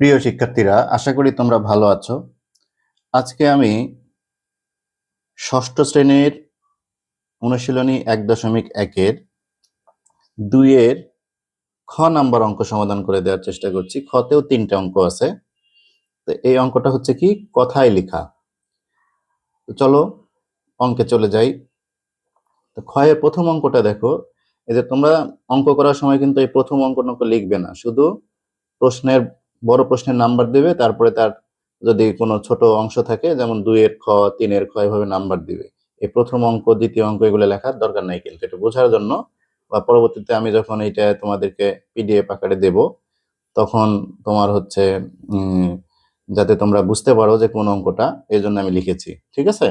প্রিয় শিক্ষার্থীরা, আশা করি তোমরা ভালো আছো। আজকে আমি ষষ্ঠ শ্রেণির অনুশীলনী এক দশমিক একের দুইয়ের খ নাম্বার অঙ্ক সমাধান করে দেওয়ার চেষ্টা করছি। খতেও তিনটা অঙ্ক আছে। তো এই অঙ্কটা হচ্ছে কি? কথায় লেখা। চলো অঙ্কে চলে যাই। তো ক্ষয়ের প্রথম অঙ্কটা দেখো। এই যে তোমরা অঙ্ক করার সময় কিন্তু এই প্রথম অঙ্ক অঙ্ক লিখবে না। শুধু প্রশ্নের বড় প্রশ্নের নাম্বার দেবে, তারপরে তার যদি কোনো ছোট অংশ থাকে, যেমন দুইয়ের খ, তিনের খ, এভাবে নাম্বার দিবে। এই প্রথম অঙ্ক, দ্বিতীয় অঙ্ক এগুলো লেখার দরকার নাই কিন্তু, এটা বোঝার জন্য বা পরবর্তীতে আমি যখন এটা তোমাদেরকে পিডিএফ আকারে দেব, তখন তোমার হচ্ছে যাতে তোমরা বুঝতে পারো যে কোন অঙ্কটা, এই জন্য আমি লিখেছি। ঠিক আছে?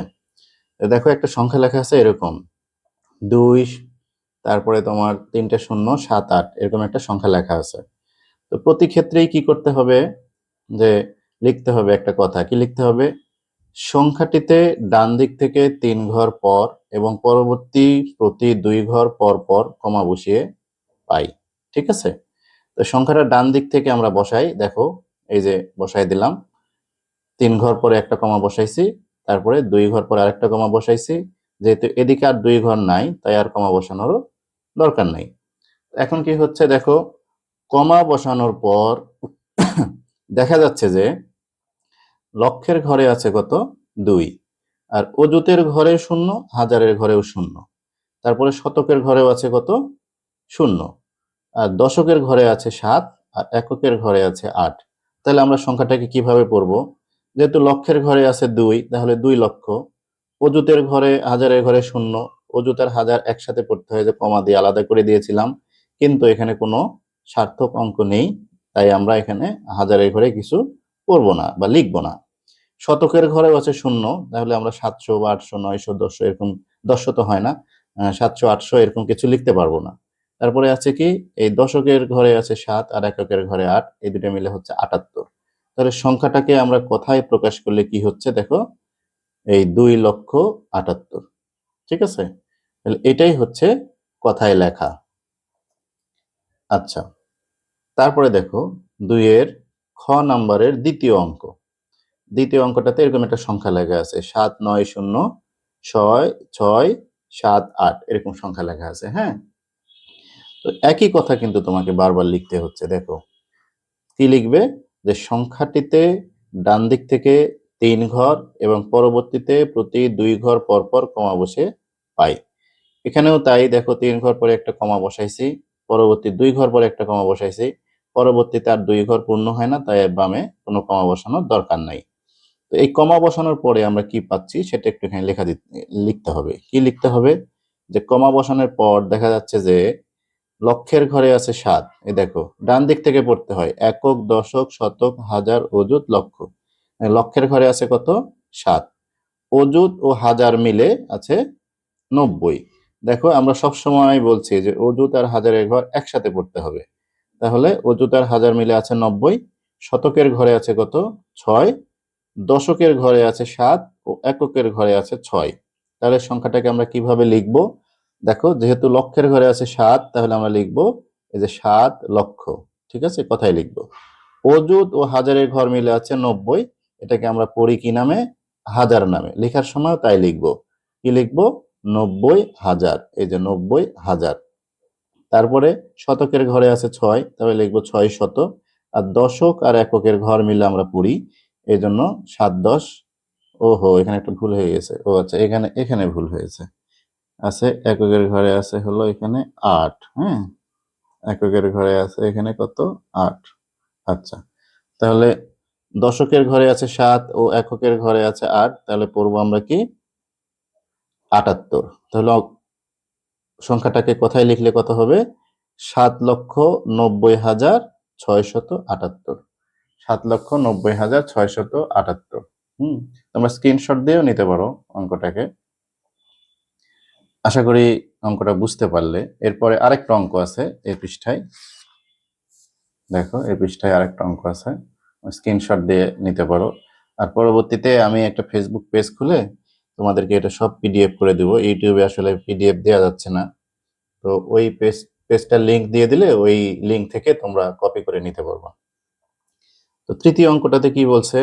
দেখো একটা সংখ্যা লেখা আছে এরকম। দুই, তারপরে তোমার তিনটে শূন্য, সাত, আট, এরকম একটা সংখ্যা লেখা আছে। তো প্রতি ক্ষেত্রেই কি করতে হবে? যে লিখতে হবে একটা কথা। কি লিখতে হবে? সংখ্যাটিতে ডান দিক থেকে তিন ঘর পর এবং পরবর্তী প্রতি দুই ঘর পর পর কমা বসিয়ে পাই। ঠিক আছে? তো সংখ্যাটা ডান দিক থেকে আমরা বসাই। দেখো, এই যে বসাই দিলাম। তিন ঘর পরে একটা কমা বসাইছি, তারপরে দুই ঘর পরে আরেকটা কমা বসাইছি। যেহেতু এদিকে আর দুই ঘর নাই, তাই আর কমা বসানোরও দরকার নাই। এখন কি হচ্ছে? দেখো কমা বসানোর পর দেখা যাচ্ছে যে লক্ষের ঘরে আছে কত? দুই। আর অজুতের ঘরে শূন্য, হাজারের ঘরেও শূন্য। তারপরে শতকের ঘরেও আছে কত? শূন্য। আর দশকের ঘরে আছে সাত, আর এককের ঘরে আছে আট। তাহলে আমরা সংখ্যাটাকে কীভাবে পড়ব? যেহেতু লক্ষের ঘরে আছে দুই, তাহলে দুই লক্ষ অজুতের ঘরে, হাজারের ঘরে শূন্য। অজুত আর হাজার একসাথে পড়তে হয় যে কমা দিয়ে আলাদা করে দিয়েছিলাম। কিন্তু এখানে কোনো সার্থক অঙ্ক নেই, তাই আমরা এখানে হাজারের ঘরে কিছু করব না বা লিখব না। শতকের ঘরেও আছে শূন্য, তাহলে আমরা সাতশো বা আটশো, নয়শো, দশশো এরকম, দশশো তো হয় না সাতশো, আটশো এরকম কিছু লিখতে পারব না। তারপরে আছে কি, এই দশকের ঘরে আছে সাত আর এককের ঘরে আট, এই দুটো মিলে হচ্ছে আটাত্তর। তাহলে সংখ্যাটাকে আমরা কথায় প্রকাশ করলে কি হচ্ছে দেখো, এই দুই লক্ষ আটাত্তর, ঠিক আছে? তাহলে এটাই হচ্ছে কথায় লেখা। আচ্ছা। তারপরে দেখো দুইয়ের খ নাম্বারের দ্বিতীয় অঙ্ক। দ্বিতীয় অঙ্কটাতে এরকম একটা সংখ্যা লেখা আছে, সাত, নয়, শূন্য, ছয় ছয়, সাত, আট, এরকম সংখ্যা লেখা আছে হ্যাঁ? তো একই কথা কিন্তু তোমাকে বারবার লিখতে হচ্ছে, দেখো। কি লিখবে? যে সংখ্যাটিতে ডান দিক থেকে তিন ঘর এবং পরবর্তীতে প্রতি দুই ঘর পর পর কমা বসে পাই। এখানেও তাই, দেখো, তিন ঘর পরে একটা কমা বসাইছি, পরবর্তী দুই ঘর পরে একটা কমা বসাইছি পরবর্তীতে আর দুই ঘর পূর্ণ হয় না, তাই বামে কোনো কমা বসানোর দরকার নাই। তো এই কমা বসানোর পরে আমরা কি পাচ্ছি সেটা একটু এখানে লেখা লিখতে হবে। কি লিখতে হবে? যে কমা বসানোর পর দেখা যাচ্ছে যে লক্ষের ঘরে আছে সাত। এই দেখো, ডান দিক থেকে পড়তে হয়, একক, দশক, শতক, হাজার, অযুত, লক্ষ। লক্ষের ঘরে আছে কত? সাত। অযুত ও হাজার মিলে আছে নব্বই। দেখো, আমরা সব সময় বলছি যে অযুত আর হাজারের ঘর একসাথে পড়তে হবে। তাহলে অযুত আর হাজার মিলে আছে নব্বই, শতকের ঘরে আছে কত? ছয়, দশকের ঘরে আছে সাত ও এককের ঘরে আছে ছয়। তাহলে সংখ্যাটাকে আমরা কীভাবে লিখব? দেখো, যেহেতু লক্ষের ঘরে আছে সাত, তাহলে আমরা লিখব এই যে সাত লক্ষ, ঠিক আছে? কথাই লিখব। অযুত ও হাজারের ঘর মিলে আছে নব্বই, এটাকে আমরা পড়ি কি নামে? হাজার নামে। লেখার সময় তাই লিখব। কি লিখব? নব্বই হাজার। এই যে নব্বই হাজার। তারপরে শতকের ঘরে আছে ছয়, তাহলে লিখব ছয় শত আর দশক আর এককের ঘর মিলে আমরা পড়ি এই জন্য সাত দশ। ওহো, এখানে একটা ভুল হয়ে গেছে। ও আচ্ছা এখানে এখানে ভুল হয়েছে। আছে, এককের ঘরে আছে হলো এখানে আট হ্যাঁ? এককের ঘরে আছে এখানে কত? আট। আচ্ছা তাহলে দশকের ঘরে আছে সাত ও এককের ঘরে আছে আট, তাহলে পড়ব আমরা কি? আটাত্তর। তাহলে সংখ্যাটাকে কোথায় লিখলে কত হবে? সাত লক্ষ নব্বই হাজার ছয়শত আটাত্তর। সাত লক্ষ নব্বই হাজার ছয়শত আটাত্তর। হুম, তোমরা স্ক্রিনশট দিয়েও নিতে পারো অঙ্কটাকে। আশা করি অঙ্কটা বুঝতে পারলে। এরপরে আরেকটা অঙ্ক আছে এই পৃষ্ঠায়। দেখো, এই পৃষ্ঠায় আরেকটা অঙ্ক আছে। স্ক্রিনশট দিয়ে নিতে পারো। আর পরবর্তীতে আমি একটা ফেসবুক পেজ খুলে তোমাদেরকে এটা সব পিডিএফ করে দিব। ইউটিউবে আসলে পিডিএফ দেওয়া যাচ্ছে না। তো ওই পেজ, পেজটার লিঙ্ক দিয়ে দিলে ওই লিঙ্ক থেকে তোমরা কপি করে নিতে পারবা। তো তৃতীয় অঙ্কটাতে কি বলছে?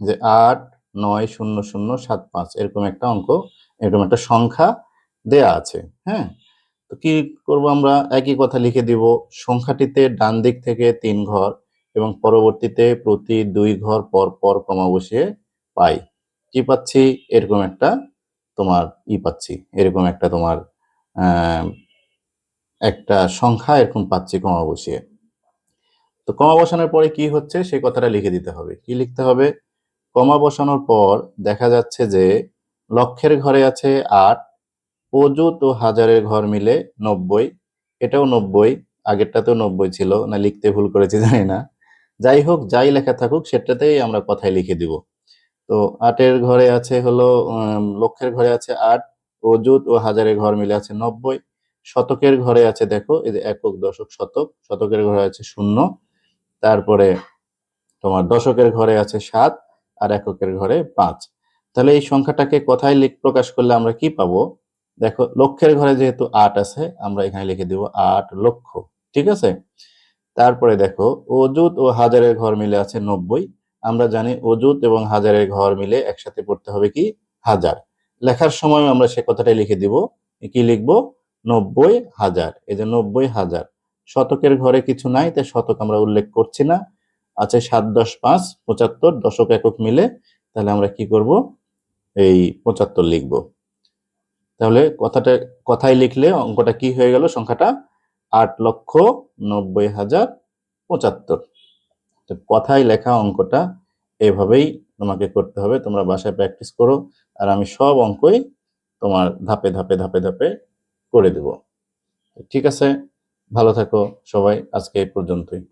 যে আট, নয়, শূন্য শূন্য, সাত, পাঁচ, এরকম একটা অঙ্ক, এরকম একটা সংখ্যা দেয়া আছে হ্যাঁ? তো কি করব আমরা? একই কথা লিখে দিব। সংখ্যাটিতে ডান দিক থেকে তিন ঘর এবং পরবর্তীতে প্রতি দুই ঘর পর পর কমা বসিয়ে পাই। কি পাচ্ছি? এরকম একটা তোমার ই পাচ্ছি। এরকম একটা তোমার একটা সংখ্যা এরকম পাচ্ছি কমা বসিয়ে। তো কমা বসানোর পরে কি হচ্ছে? সেই কথাটা লিখে দিতে হবে। কি লিখতে হবে? কমা বসানোর পর দেখা যাচ্ছে যে লক্ষের ঘরে আছে আট, অযুত ও হাজারের ঘর মিলে নব্বই। এটাও নব্বই, আগেরটাতেও নব্বই ছিল। না, লিখতে ভুল করেছি, জানি না। যাই হোক, যাই লেখা থাকুক, সেটাতেই আমরা কথায় লিখে দিব। তো আটের ঘরে আছে হলো লক্ষের ঘরে আছে আট, অযুত ও হাজারের ঘর মিলে আছে নব্বই। শতকের ঘরে আছে দেখো, এই যে একক দশক শতক, শতকের ঘরে আছে শূন্য। তারপরে তোমার দশকের ঘরে আছে সাত আর এককের ঘরে পাঁচ। তাহলে এই সংখ্যাটাকে কথায় লিখ, প্রকাশ করলে আমরা কি পাবো? দেখো, লক্ষের ঘরে যেহেতু আট আছে, আমরা এখানে লিখে দিব আট লক্ষ, ঠিক আছে? তারপরে দেখো, অযুত ও হাজারের ঘর মিলে আছে নব্বই। আমরা জানি অযুত এবং হাজারের ঘর মিলে একসাথে পড়তে হবে কি? হাজার। লেখার সময় আমরা সে কথাটাই লিখে দিব। কি লিখব? নব্বই হাজার। এই যে নব্বই হাজার। শতকের ঘরে কিছু নাই, তাই শতক আমরা উল্লেখ করছি না। আছে সাত দশ পাঁচ, পঁচাত্তর, দশক একক মিলে। তাহলে আমরা কি করব? এই পঁচাত্তর লিখব। তাহলে কথাটা, কথায় লিখলে অঙ্কটা কি হয়ে গেল? সংখ্যাটা আট লক্ষ নব্বই হাজার পঁচাত্তর। কথায় লেখা অঙ্কটা এভাবেই তোমাকে করতে হবে। তোমরা বাসায় প্র্যাকটিস করো আর আমি সব অঙ্কই তোমার ধাপে ধাপে ধাপে ধাপে করে দেব। ঠিক আছে? ভালো থাকো সবাই। আজকে এই পর্যন্তই।